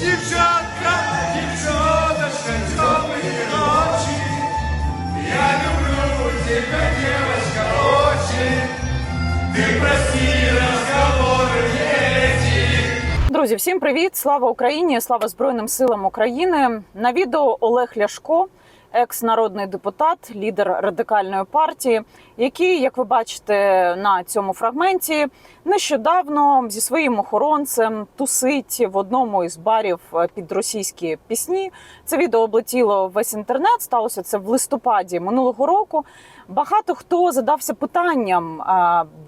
Дівчатка, дівчоночка, темні ночі. Я люблю тебя, девочка, очень. Ты прости разговоры эти. Друзі, всім привіт! Слава Україні! Слава Збройним силам України! На відео Олег Ляшко, екс-народний депутат, лідер радикальної партії, який, як ви бачите на цьому фрагменті, нещодавно зі своїм охоронцем тусить в одному із барів е, під російські пісні. Це відео облетіло весь інтернет. Сталося це в листопаді минулого року. Багато хто задався питанням,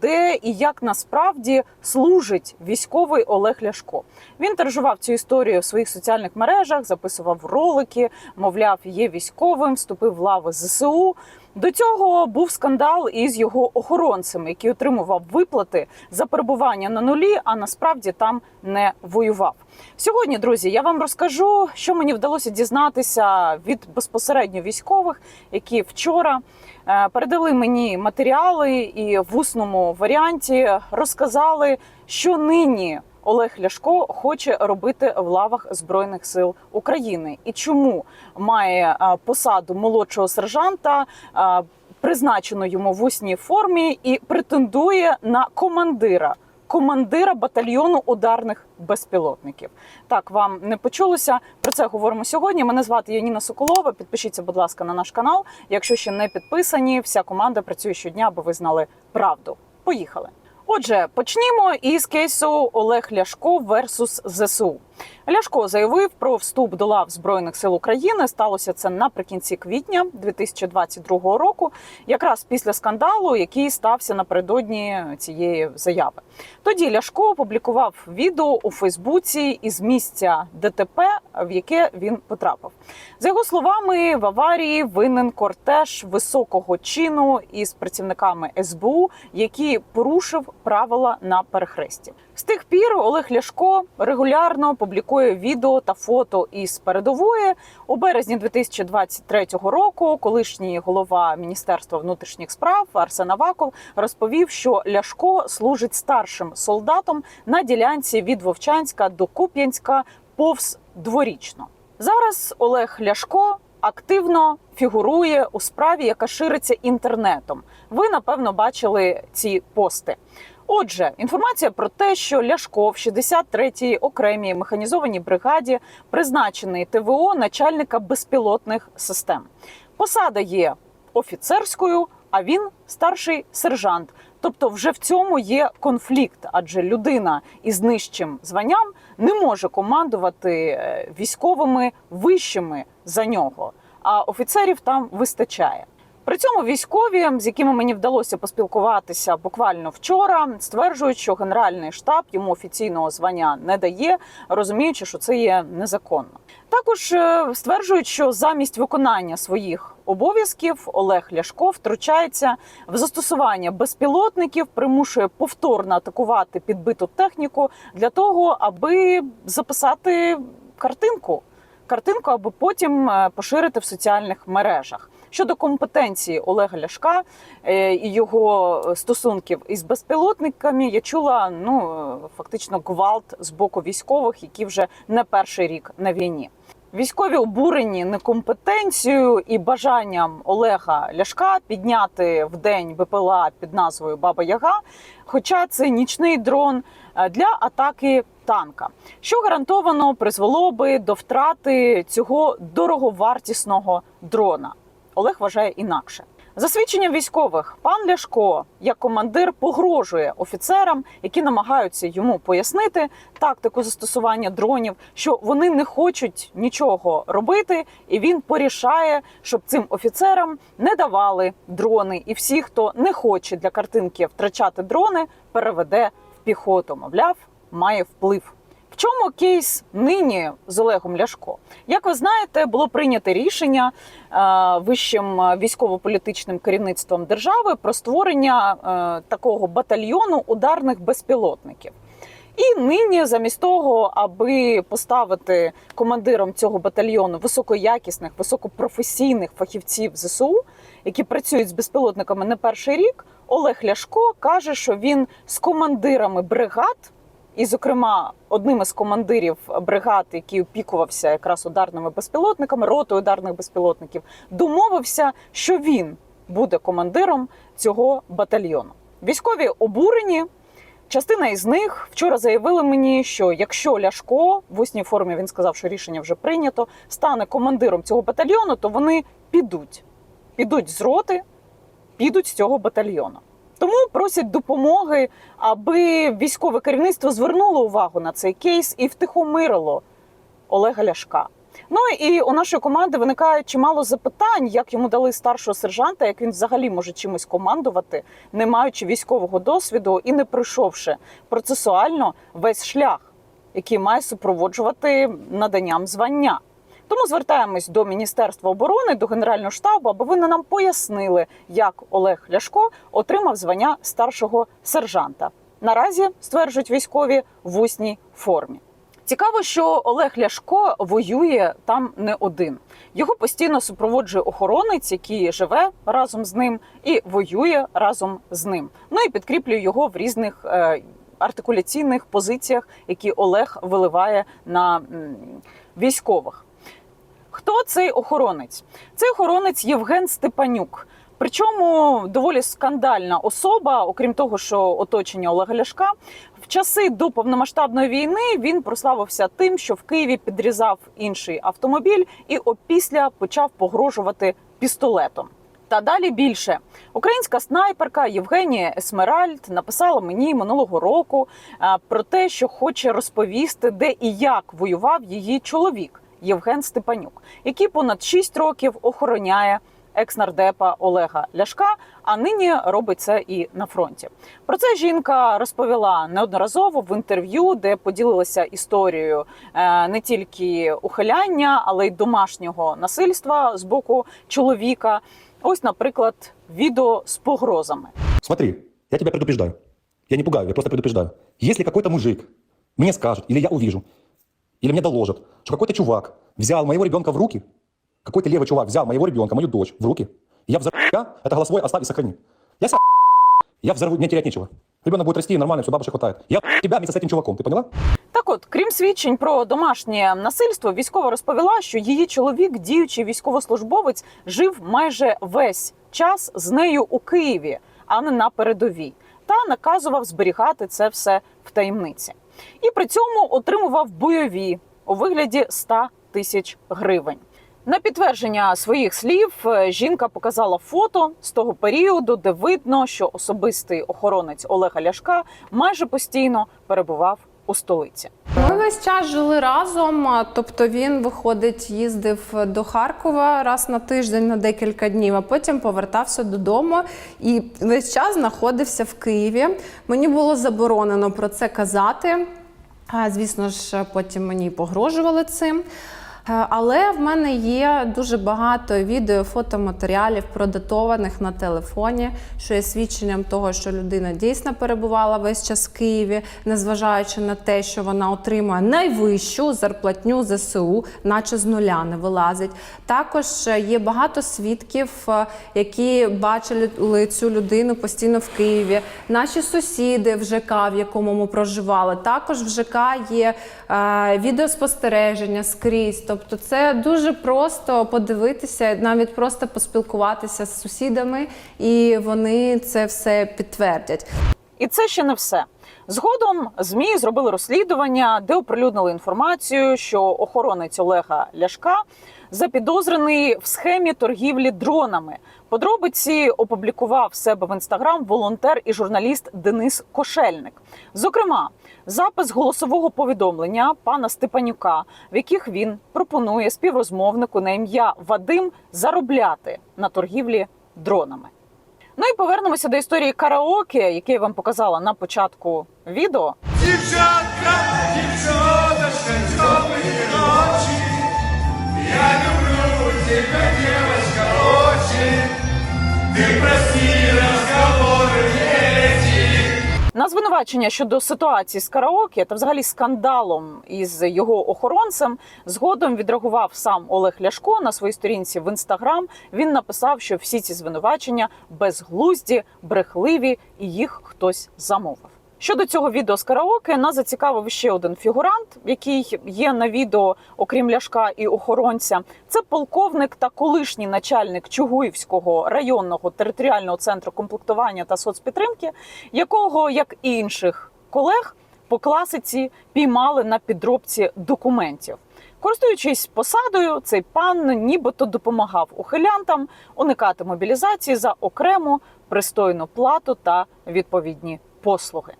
де і як насправді служить військовий Олег Ляшко. Він тиражував цю історію в своїх соціальних мережах, записував ролики, мовляв, є військовим, вступив в лави ЗСУ. До цього був скандал із його охоронцем, який отримував виплати за перебування на нулі, а насправді там не воював. Сьогодні, друзі, я вам розкажу, що мені вдалося дізнатися від безпосередньо військових, які вчора е, передали мені матеріали і в усному варіанті розказали, що нині. Олег Ляшко хоче робити в лавах збройних сил України, і чому має е, посаду молодшого сержанта, е, призначену йому в усній формі, і претендує на командира. Командира батальйону ударних безпілотників. Так вам не почулося. Про це говоримо сьогодні. Мене звати Яніна Соколова. Підпишіться, будь ласка, на наш канал. Якщо ще не підписані, вся команда працює щодня, аби ви знали правду. Поїхали. Отже, почнімо із кейсу Олег Ляшко версус ЗСУ. Ляшко заявив про вступ до лав збройних сил України. Сталося це наприкінці квітня 2022 року, якраз після скандалу, який стався напередодні цієї заяви. Тоді Ляшко опублікував відео у Фейсбуці із місця ДТП, в яке він потрапив. За його словами, в аварії винен кортеж високого чину із працівниками СБУ, який порушив правила на перехресті. З тих пір Олег Ляшко регулярно публікує відео та фото із передової у березні 2023 року. Колишній голова Міністерства внутрішніх справ Арсен Аваков розповів, що Ляшко служить старшим солдатом на ділянці від Вовчанська до Куп'янська повз дворічно. Зараз Олег Ляшко активно фігурує у справі, яка шириться інтернетом. Ви напевно бачили ці пости. Отже, інформація про те, що Ляшко в 63-й окремій механізованій бригаді призначений ТВО начальника безпілотних систем. Посада є офіцерською, а він старший сержант. Тобто, вже в цьому є конфлікт, адже людина із нижчим званням не може командувати е, військовими вищими за нього, а офіцерів там вистачає. При цьому військові, з якими мені вдалося поспілкуватися буквально вчора, стверджують, що генеральний штаб йому офіційного звання не дає, розуміючи, що це є незаконно. Також е, стверджують, що замість виконання своїх обов'язків Олег Ляшко втручається в застосування безпілотників, примушує повторно атакувати підбиту техніку для того, аби записати картинку. Картинку, аби потім е, поширити в соціальних мережах. Щодо компетенції Олега Ляшка е, і його стосунків із безпілотниками, я чула ну е, фактично гвалт з боку військових, які вже не перший рік на війні. Військові обурені некомпетенцією і бажанням Олега Ляшка підняти в день БПЛА під назвою Баба Яга. Хоча це нічний дрон е, для атаки танка, що гарантовано призвело би до втрати цього дороговартісного дрона. Олег вважає інакше. За свідченням військових, пан Ляшко, як командир, погрожує офіцерам, які намагаються йому пояснити тактику застосування дронів, що вони не хочуть нічого робити, і він порішає, щоб цим офіцерам не давали дрони. І всі, хто не хоче для картинки втрачати дрони, переведе в піхоту. Мовляв, має вплив. Чому кейс нині з Олегом Ляшко? Як ви знаєте, було прийнято рішення е, вищим військово-політичним керівництвом держави про створення е, такого батальйону ударних безпілотників. І нині, замість того, аби поставити командиром цього батальйону високоякісних, високопрофесійних фахівців ЗСУ, які працюють з безпілотниками не перший рік, Олег Ляшко каже, що він з командирами бригад і, зокрема, одним із командирів бригад, який опікувався якраз ударними безпілотниками, ротою ударних безпілотників, домовився, що він буде командиром цього батальйону. Військові обурені. Частина із них вчора заявили мені, що якщо Ляшко в усній формі він сказав, що рішення вже прийнято, стане командиром цього батальйону, то вони підуть. Підуть з роти, підуть з цього батальйону. Тому просять допомоги, аби військове керівництво звернуло увагу на цей кейс і втихомирило Олега Ляшка. Ну і у нашої команди виникає чимало запитань, як йому дали старшого сержанта, як він взагалі може чимось командувати, не маючи військового досвіду і не пройшовши процесуально весь шлях, який має супроводжувати наданням звання. Тому звертаємось до Міністерства оборони, до Генерального штабу, аби вони нам пояснили, як Олег Ляшко отримав звання старшого сержанта. Наразі стверджують військові в усній формі. Цікаво, що Олег Ляшко воює там не один. Його постійно супроводжує охоронець, який живе разом з ним і воює разом з ним. Ну і підкріплює його в різних е, артикуляційних позиціях, які Олег виливає на м, військових. Хто цей охоронець? Цей охоронець Євген Степанюк. Причому доволі скандальна особа, окрім того, що оточення Олега Ляшка. В часи до повномасштабної війни він прославився тим, що в Києві підрізав інший автомобіль і опісля почав погрожувати пістолетом. Та далі більше українська снайперка Євгенія Есмеральд написала мені минулого року е, про те, що хоче розповісти, де і як воював її чоловік Євген Степанюк, який понад 6 років охороняє екснардепа Олега Ляшка, а нині робить це і на фронті. Про це жінка розповіла неодноразово в інтерв'ю, де поділилася історією е, не тільки ухиляння, але й домашнього насильства з боку чоловіка. Ось, наприклад, відео з погрозами. Смотри, я тебя предупреждаю. Я не пугаю, я просто предупреждаю. Если какой-то мужик мне скажет, или я увижу, или мне доложат, что какой-то чувак взял моего ребенка в руки, какой-то левый чувак взял моего ребенка, мою дочь в руки, я взорву тебя, это голосовой оставь и сохрани. Я ся я взорву, мне терять нечего. Ребенок будет расти, нормально, все, бабушек хватает. Я тебя вместе с этим чуваком, ты поняла? Так от, крім свідчень про домашнє насильство, військова розповіла, що її чоловік, діючий військовослужбовець, жив майже весь час з нею у Києві, а не на передовій, та наказував зберігати це все в таємниці. І при цьому отримував бойові у вигляді 100 тисяч гривень. На підтвердження своїх слів е, жінка показала фото з того періоду, де видно, що особистий охоронець Олега Ляшка майже постійно перебував у столиці. Весь час жили разом. Тобто він виходить, їздив до Харкова раз на тиждень на декілька днів, а потім повертався додому і весь час знаходився в Києві. Мені було заборонено про це казати. Звісно ж, потім мені погрожували цим. Е, Але в мене є дуже багато відео, фотоматеріалів продатованих на телефоні, що є свідченням того, що людина дійсно перебувала весь час в Києві, незважаючи на те, що вона отримує найвищу зарплатню ЗСУ, наче з нуля не вилазить. Також е, є багато свідків, е, які бачили цю людину постійно в Києві. Наші сусіди в ЖК, в якому ми проживали, також в ЖК є відеоспостереження скрізь. Тобто, це дуже просто подивитися, навіть просто поспілкуватися з сусідами, і вони це все підтвердять. І це ще не все. Згодом змі зробили розслідування, де оприлюднили інформацію, що охоронець Олега Ляшка запідозрений в схемі торгівлі дронами. Подробиці опублікував себе в інстаграм волонтер і журналіст Денис Кошельник. Зокрема, запис голосового повідомлення пана Степанюка, в яких він пропонує співрозмовнику на ім'я Вадим заробляти на торгівлі дронами. Ну і повернемося до історії караоке, яке я вам показала на початку відео. Дівчатка, дівчоночка, темные ночи. Я люблю очень. Ты прости разговоры эти. На звинувачення щодо ситуації з караоке та взагалі скандалом із його охоронцем згодом відреагував сам Олег Ляшко на своїй сторінці в інстаграм. Він написав, що всі ці звинувачення безглузді, брехливі і їх хтось замовив. Щодо цього відео з караоке, нас зацікавив ще один фігурант, який є на відео, окрім ляшка і охоронця. Це полковник та колишній начальник Чугуївського районного територіального центру комплектування та соцпідтримки, якого, як і інших колег, по класиці піймали на підробці документів. Користуючись посадою, цей пан нібито допомагав ухилянтам уникати мобілізації за окрему пристойну плату та відповідні послуги.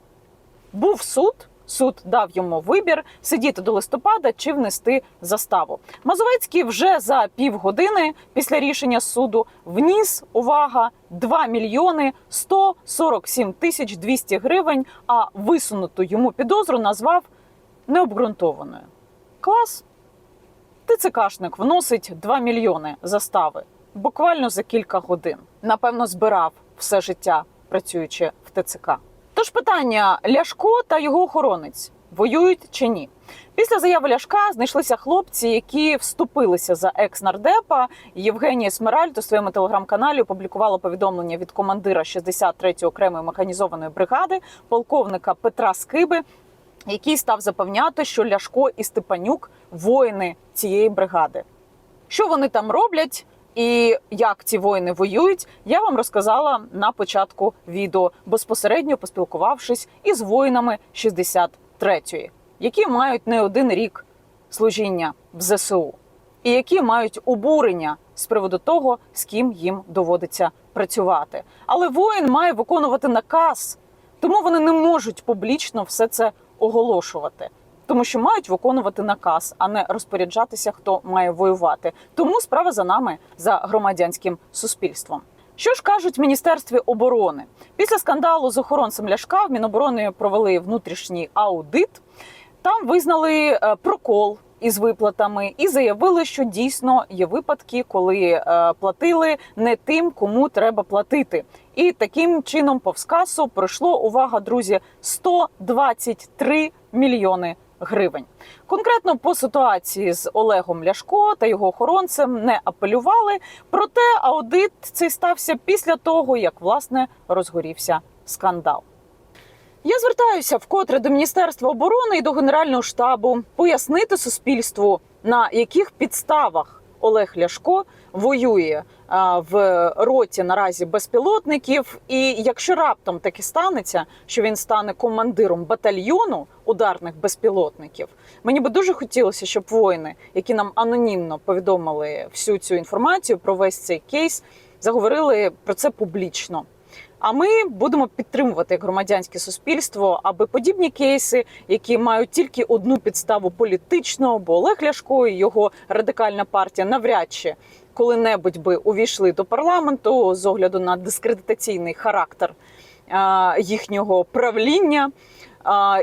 Був суд. Суд дав йому вибір сидіти до листопада чи внести заставу. Мазовецький вже за півгодини після рішення суду вніс увага 2 мільйони 147 тисяч 200 гривень. А висунуту йому підозру назвав необґрунтованою. Клас. ТЦКшник вносить 2 мільйони застави буквально за кілька годин. Напевно, збирав все життя, працюючи в ТЦК. Тож питання: Ляшко та його охоронець воюють чи ні? Після заяви Ляшка знайшлися хлопці, які вступилися за екс-нардепа. Євгенія Смеральд у своєму телеграм-каналі опублікувала повідомлення від командира 63-ї окремої механізованої бригади, полковника Петра Скиби, який став запевняти, що Ляшко і Степанюк воїни цієї бригади. Що вони там роблять і як ці воїни воюють, я вам розказала на початку відео, безпосередньо поспілкувавшись із воїнами 63-ї, які мають не один рік служіння в ЗСУ, і які мають обурення з приводу того, з ким їм доводиться працювати. Але воїн має виконувати наказ, тому вони не можуть публічно все це оголошувати. Тому що мають виконувати наказ, а не розпоряджатися, хто має воювати. Тому справа за нами за громадянським суспільством. Що ж кажуть в міністерстві оборони після скандалу з охоронцем Ляшка в Міноборони провели внутрішній аудит. Там визнали е, прокол із виплатами і заявили, що дійсно є випадки, коли е, платили не тим, кому треба платити. І таким чином повз касу пройшло увага, друзі, 123 мільйони гривень. Конкретно по ситуації з Олегом Ляшко та його охоронцем не апелювали. Проте аудит цей стався після того, як власне розгорівся скандал. Я звертаюся вкотре до Міністерства оборони і до Генерального штабу пояснити суспільству, на яких підставах Олег Ляшко воює в роті наразі безпілотників. І якщо раптом таки станеться, що він стане командиром батальйону ударних безпілотників, мені би дуже хотілося, щоб воїни, які нам анонімно повідомили всю цю інформацію про весь цей кейс, заговорили про це публічно. А ми будемо підтримувати громадянське суспільство, аби подібні кейси, які мають тільки одну підставу політичну, бо Олег Ляшко і його радикальна партія навряд чи коли-небудь би увійшли до парламенту з огляду на дискредитаційний характер їхнього правління.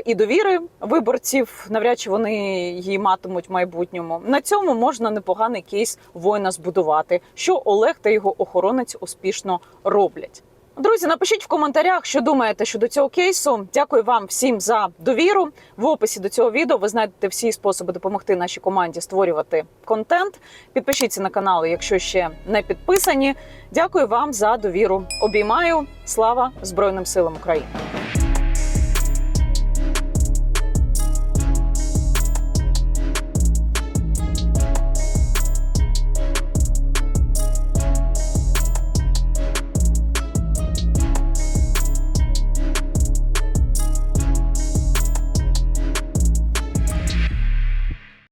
І довіри виборців навряд чи вони її матимуть в майбутньому. На цьому можна непоганий кейс воїна збудувати, що Олег та його охоронець успішно роблять. Друзі, напишіть в коментарях, що думаєте щодо цього кейсу. Дякую вам всім за довіру. В описі до цього відео ви знайдете всі способи допомогти нашій команді створювати контент. Підпишіться на канал, якщо ще не підписані. Дякую вам за довіру. Обіймаю. Слава Збройним силам України.